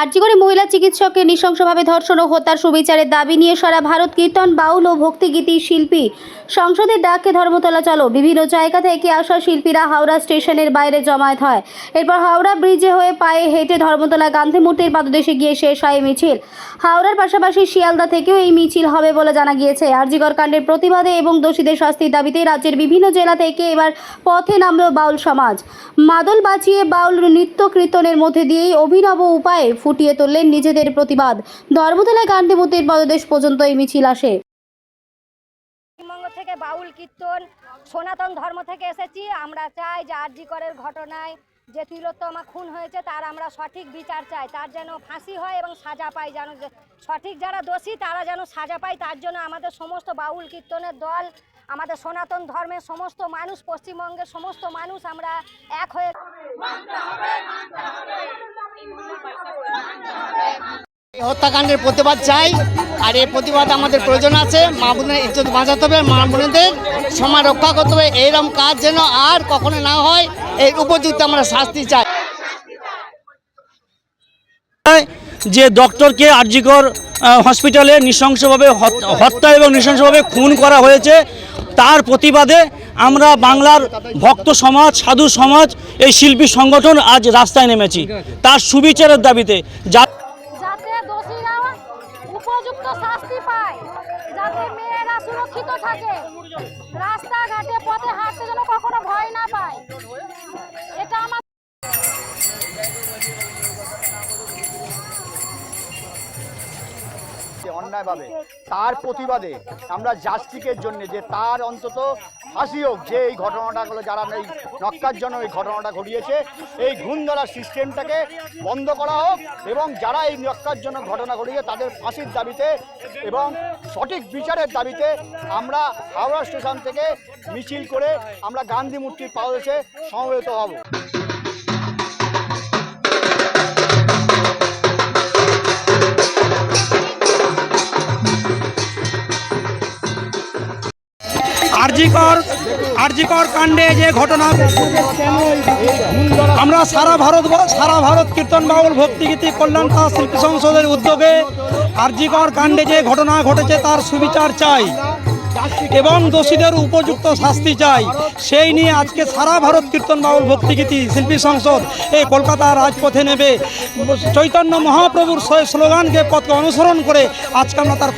আর্যিকরে মহিলা চিকিৎসককে নৃশংসভাবে ধর্ষণ ও হত্যার সুবিচারের দাবি নিয়ে সারা ভারত কীর্তন, বাউল ও ভক্তিগীতি শিল্পী। সংসদের ডাকে ধর্মতলা চলো। বিভিন্ন জায়গা থেকে আসা শিল্পীরা হাওড়া স্টেশনের বাইরে জমায়েত হয়। এরপর হাওড়া ব্রিজে হয়ে পায়ে হেঁটে ধর্মতলা গান্ধী মূর্তির পাদদেশে গিয়ে শেষ হয় মিছিল। হাওড়ার পাশাপাশি শিয়ালদা থেকেও এই মিছিল হবে বলে জানা গিয়েছে। আরজিকর কাণ্ডের প্রতিবাদে এবং দোষীদের শাস্তির দাবিতে রাজ্যের বিভিন্ন জেলা থেকে এবার পথে নামল বাউল সমাজ। মাদল বাঁচিয়ে বাউল নৃত্য কীর্তনের মধ্যে দিয়েই অভিনব উপায়ে ফুটিয়ে তুললেন নিজেদের প্রতিবাদ। ধর্মতলায় গান্ধী মূর্তির পদদেশ পর্যন্ত এই মিছিল আসে। পশ্চিমবঙ্গ থেকে বাউল কীর্তন সনাতন ধর্ম থেকে এসেছি। আমরা চাই যে আরজি করের ঘটনায় যে তিলোত্তমা খুন হয়েছে তার আমরা সঠিক বিচার চাই। তার যেন ফাঁসি হয় এবং সাজা পায় যেন সঠিক যারা দোষী তারা যেন সাজা পায়। তার জন্য আমাদের সমস্ত বাউল কীর্তনের দল আমাদের সনাতন ধর্মের সমস্ত মানুষ পশ্চিমবঙ্গের সমস্ত মানুষ আমরা এক হয়ে হত্যাকাণ্ডের প্রতিবাদ চাই, আর এই প্রতিবাদ আমাদের প্রয়োজন আছে। মা বোনের ইজ্জত বাঁচাতে হবে, মা বোনেদের সমাজ রক্ষা করতে হবে। এইরকম কাজ যেন আর কখনো না হয়, এর উপযুক্ত আমরা শাস্তি চাই। যে ডক্টরকে আরজিকর হসপিটালে নৃশংসভাবে হত- হত্যা এবং নৃশংসভাবে খুন করা হয়েছে, তার প্রতিবাদে আমরা বাংলার ভক্ত সমাজ, সাধু সমাজ, এই শিল্পী সংগঠন আজ রাস্তায় নেমেছি। তার সুবিচারের দাবিতে যা রাস্তাঘাটে পথে হাঁটতে অন্যায়ভাবে, তার প্রতিবাদে আমরা জাস্টিকের জন্য যে তার অন্তত ফাঁসি হোক, যে এই ঘটনাটাগুলো যারা এই নক্কার জন্য এই ঘটনাটা ঘটিয়েছে, এই ঘুণ সিস্টেমটাকে বন্ধ করা হোক এবং যারা এই নক্কার জন্য ঘটনা ঘটিয়েছে, তাদের ফাঁসির দাবিতে এবং সঠিক বিচারের দাবিতে আমরা হাওড়া স্টেশন থেকে মিছিল করে আমরা গান্ধী মূর্তির পাদদেশে সমবেত হব। আরজিকর আরজিকর কাণ্ডে যে ঘটনা আমরা সারা ভারত সারা ভারত কীর্তন বাউল ভক্তিগীতি কল্যাণ তথা শিল্পী সংসদের উদ্যোগে আরজিকর কাণ্ডে যে ঘটনা ঘটেছে তার সুবিচার চাই এবং দোষীদের উপযুক্ত শাস্তি চাই। সেই নিয়ে আজকে সারা ভারত কীর্তন বাউল ভক্তিগীতি শিল্পী সংসদ এই কলকাতা রাজপথে নেবে। চৈতন্য মহাপ্রভুর স্লোগানকে পথকে অনুসরণ করে আজকে আমরা তার